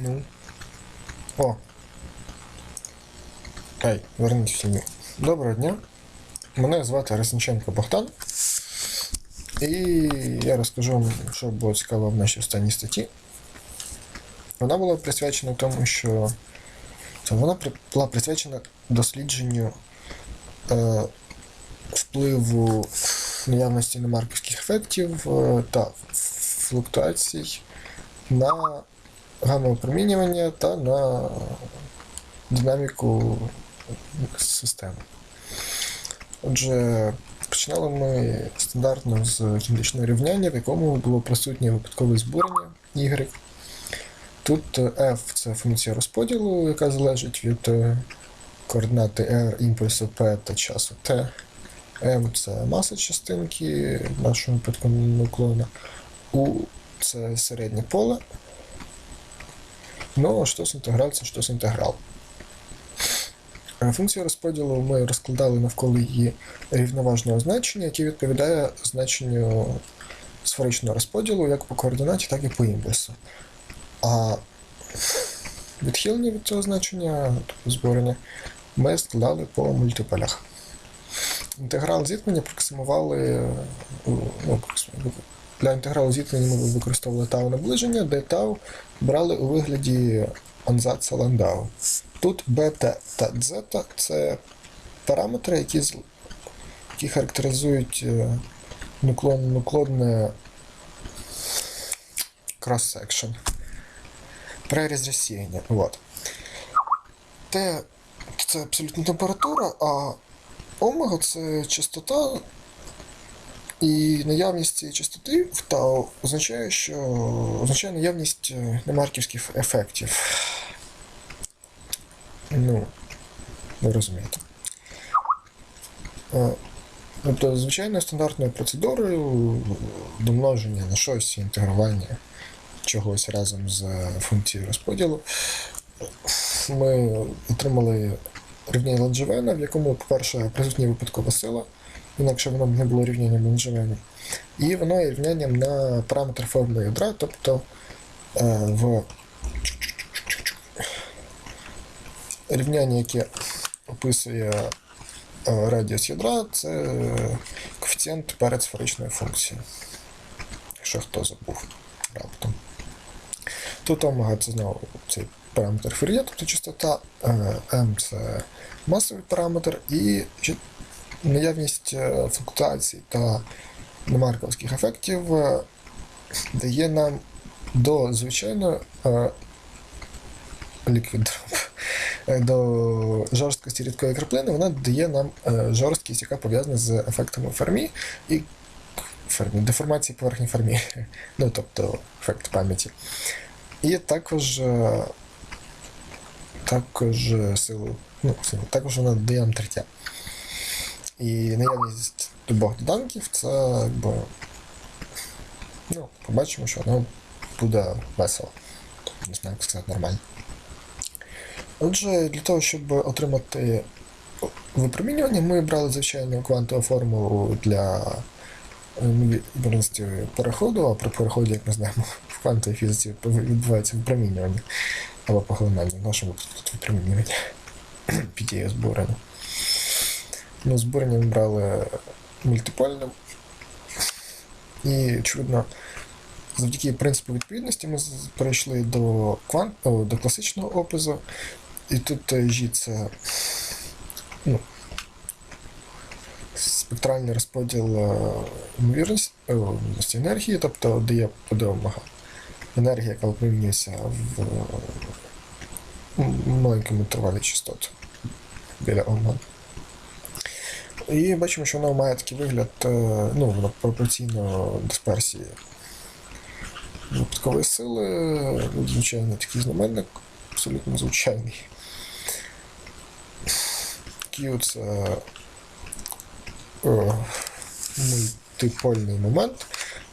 Ну. О. Ай, верніть в сім'ю. Доброго дня. Мене звати Резниченко Богдан. І я розкажу вам, що було цікаво в нашій останній статті. Вона була присвячена тому, що вона була присвячена дослідженню е, впливу наявності немарківських ефектів е, та флуктуацій на гамма-опромінювання та на динаміку системи. Отже, починали ми стандартно з кінечного рівняння, в якому було присутнє випадкове збурення Y. Тут F це функція розподілу, яка залежить від е, координати R, імпульсу P та часу T. M це маса частинки, в нашому випадку нуклона. U це середнє поле. Ну, а штос інтеграл це штос інтеграл. Е, Функцію розподілу ми розкладали навколо її рівноважного значення, яке відповідає значенню сферичного розподілу як по координаті, так і по імпульсу. А відхилення від цього значення, тобто зборення, ми складали по мультиполях. Інтеграл зіткнення проксимували. е, Ну. Для інтегралу зіткнення ми використовували тау наближення, де тау брали у вигляді анзаца ландау. Тут бета та дзета це параметри, які, які характеризують е, нуклон, нуклонне cross-section. Преріз розсіяння. Вот. Т це абсолютна температура, а омега це частота. І наявність цієї частоти в тау означає, що означає наявність е, немарківських ефектів. Ну, ви розумієте. Е, Тобто, звичайною стандартною процедурою домноження на щось, інтегрування чогось разом з функцією розподілу, ми отримали рівняння Ланжевена, в якому, по-перше, присутня випадкова сила, інакше воно б не було рівнянням Ланжевена. І воно є рівнянням на параметр форми ядра, тобто е, в рівняння, яке описує е, радіус ядра, це коефіцієнт перед сферичною функцією. Хто забув раптом. Тут омега це знову цей параметр Фур'є, тобто частота, е, М це масовий параметр, і наявність е, флуктуацій та немарковських ефектів е, дає нам до звичайно е, ліквід е, до жорсткості рідкої краплини, вона дає нам жорсткість, яка пов'язана з ефектами Фермі і Фермі, деформації поверхні Фермі, ну тобто ефект пам'яті. І також, також силу, ну, силу, також вона дає нам третя. І наявність обох доданків це якби. Ну, побачимо, що воно буде весело. Не знаю, як сказати нормально. Отже, для того, щоб отримати випромінювання, ми брали звичайну квантову формулу для ймовірності переходу, а при переході, як ми знаємо, в квантовій фізиці відбувається випромінювання або поглинання, в нашому тут випромінювання під дією збурення. Ну, ми брали мультипольним. І, очевидно, завдяки принципу відповідності ми перейшли до, квант, до класичного опису. І тут е, G це ну, спектральний розподіл е, ймовірності е, енергії, тобто дає буде омега. Енергія, яка випромінюється в маленькому інтервалі частот біля омега. І бачимо, що воно має такий вигляд, е, ну, пропорційно дисперсії випадкової сили, звичайно, такий знаменник, абсолютно звичайний. Q це е, мультипольний момент,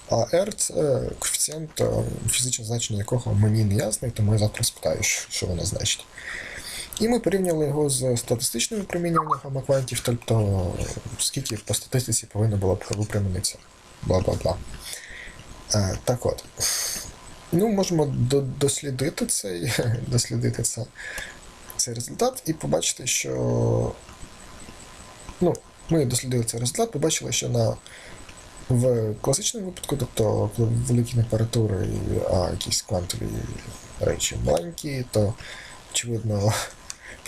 а R це коефіцієнт, е, фізичне значення якого мені не ясне, тому я завтра спитаю, що воно значить. І ми порівняли його з статистичним випромінюванням гамма-квантів, тобто скільки по статистиці повинно було б випромінитися. Бла-бла-бла. Е, так от. Ну, можемо дослідити цей, дослідити це, цей результат і побачити, що ну, ми дослідили цей результат, побачили, що на в класичному випадку, тобто великі температури, а якісь квантові речі маленькі, то очевидно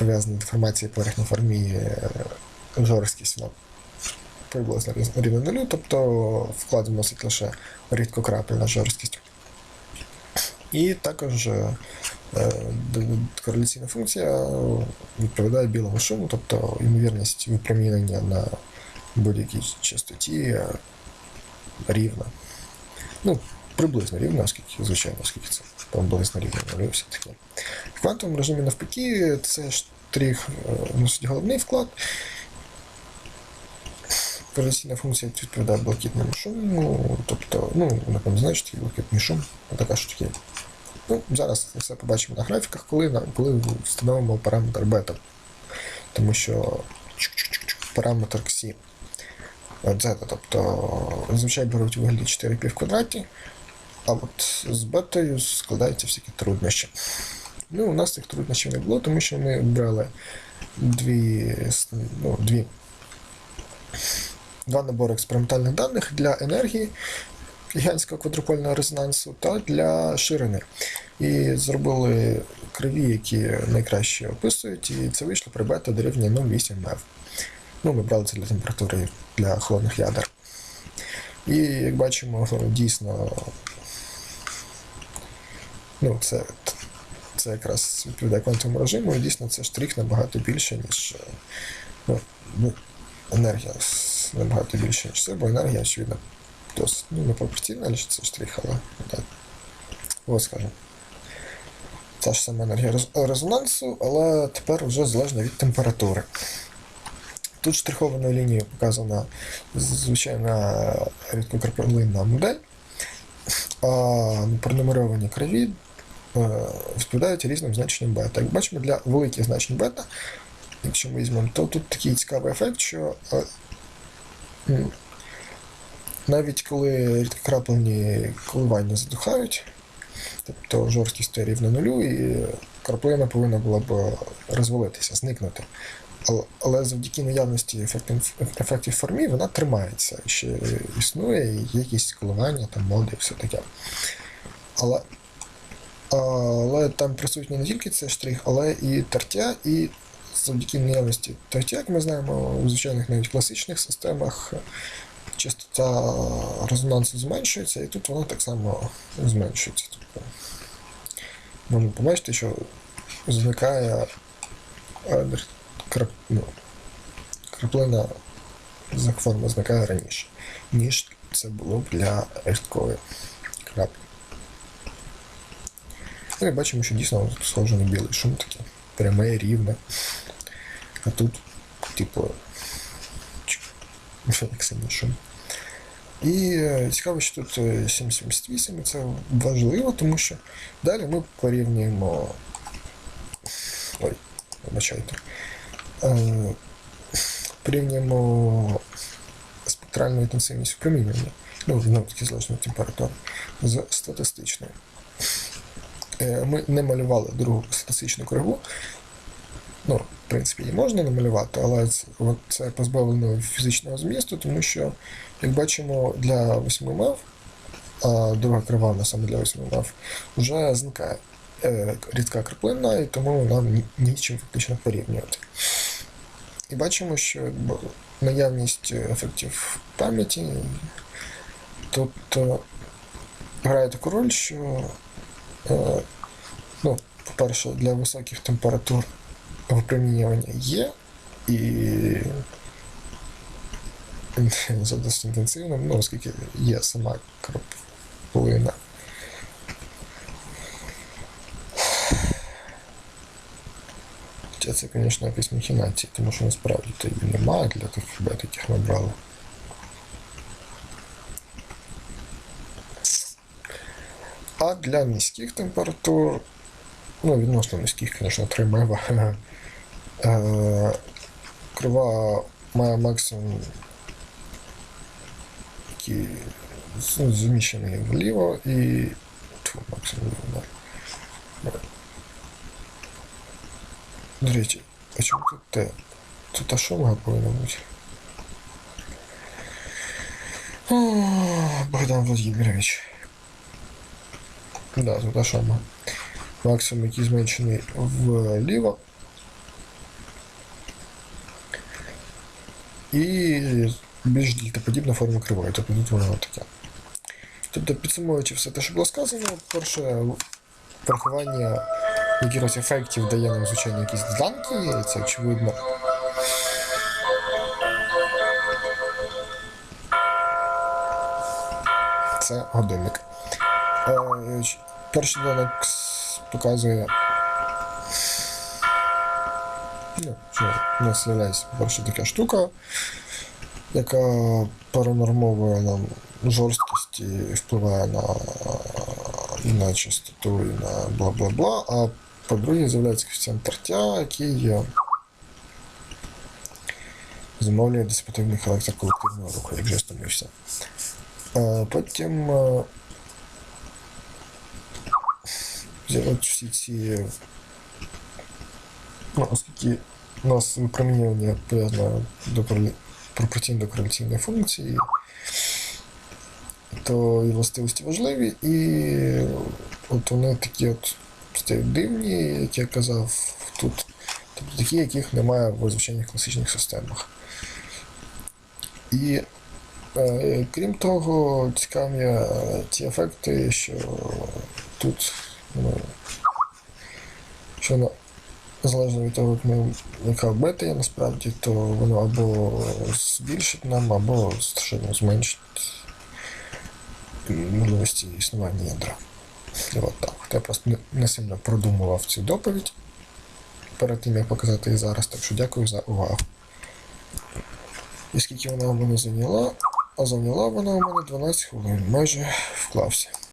пов'язана деформація поверхні формі е, жорсткість вона приблизно різ- рівна нулю, тобто вклад вносить лише рідкокрапельна жорсткість. І також е, е, кореляційна функція відповідає білому шуму, тобто ймовірність випромінення на будь-якій частоті рівна. Ну, приблизно рівна, оскільки, звичайно, оскільки це приблизно рівна нулю все таки. В квантовому режимі навпаки, це штрих е, носить головний вклад. Кореляційна функція відповідає блакитному шуму, тобто, ну, напевно, знаєш, блакитний шум, така що таке. Ну, зараз все побачимо на графіках, коли, коли встановимо параметр бета. Тому що параметр ксі z, тобто зазвичай беруть у вигляді 4π в квадраті, а от з бетою складаються всякі труднощі. Ну, у нас цих труднощів не було, тому що ми брали дві, ну, дві, два набори експериментальних даних для енергії гігантського квадрупольного резонансу та для ширини. І зробили криві, які найкраще описують, і це вийшло при бета дорівнює 0,8 МЕВ. Ну, ми брали це для температури для холодних ядер. І як бачимо, дійсно, ну, це, це якраз відповідає квантовому режиму, і дійсно це штрих набагато більше, ніж е, ну, ну, енергія набагато більше, ніж це, бо енергія, очевидно, досить ну, не пропорційна, але це штрих, але так. Ось скажімо. Та ж сама енергія резонансу, але тепер вже залежно від температури. Тут штрихованою лінією показана звичайна рідкокрапелинна модель, а пронумеровані криві відповідають різним значенням бета. Як бачимо, для великих значень бета, якщо ми візьмемо, то тут такий цікавий ефект, що е, навіть коли рідкокраплені коливання задухають, тобто жорсткість рівна нулю, і краплина повинна була б розвалитися, зникнути. Але, завдяки наявності ефектів, формі вона тримається. Ще існує, є якісь коливання, там моди і все таке. Але, але там присутній не тільки цей штрих, але і тертя, і завдяки наявності тертя, як ми знаємо, у звичайних навіть класичних системах частота резонансу зменшується, і тут вона так само зменшується. Тобто, можемо побачити, що зникає е, крап, ну, краплина з форми зникає раніше, ніж це було для рідкої краплі. І бачимо, що дійсно схоже на білий шум таке. Пряме, рівне. А тут, типу, як шум. І е, цікаво, що тут е, 778, і це важливо, тому що далі ми порівнюємо. Ой, вибачайте. Е, порівнюємо спектральну інтенсивність випромінювання, ну, знову таки залежно температури, з статистичною. Е, Ми не малювали другу статистичну криву. Ну, в принципі, її можна намалювати, але це, позбавлено фізичного змісту, тому що, як бачимо, для 8 мав, а друга крива вона саме для 8 мав, вже зникає е, рідка краплина, і тому нам нічим фактично порівнювати. І бачимо, що наявність ефектів пам'яті е, грає таку роль, що, е, ну, по-перше, для високих температур випромінювання є, і досить інтенсивним, ну, оскільки є сама краплина. Це, звісно, якісь махінації, тому що насправді то її немає для тих хібет, яких ми А для низьких температур, ну, відносно низьких, звісно, 3 мева, крива має максимум який зміщений вліво і Тьфу, максимум удар. До речі, а чому тут те? Тут а що мага повинна бути? Богдан Владимирович. Да, тут а. Максимум, який зменшений вліво. І більш дельтаподібна форма кривої, тобто тут воно таке. Тобто, підсумовуючи все те, що було сказано, перше врахування якихось ефектів дає нам, звичайно, якісь доданки, це очевидно. Це годинник. Е, ч- Перший доданок с- показує. Ну, що у нас з'являється перша така штука, яка перенормовує нам жорсткість і впливає на, і на частоту, і на бла-бла-бла. А по-друге, з'являється коефіцієнт тертя, який е, зумовлює диспутивний характер колективного руху, як вже стомився. Е, Потім е, от всі ці. Ну, оскільки у нас випромінювання пов'язане до корелі- пропорційно до кореляційної функції, то і властивості важливі, і от вони такі от стають дивні, як я казав тут. Тобто такі, яких немає в звичайних класичних системах. І е, крім того, цікаві е, ті ефекти, що тут, ну, що на, залежно від того, як ми, яка бета є насправді, то воно або збільшить нам, або страшенно зменшить можливості існування ядра. І от так. Я просто не сильно продумував цю доповідь перед тим, як показати її зараз, так що дякую за увагу. І скільки вона у мене зайняла? А зайняла вона у мене 12 хвилин, майже вклався.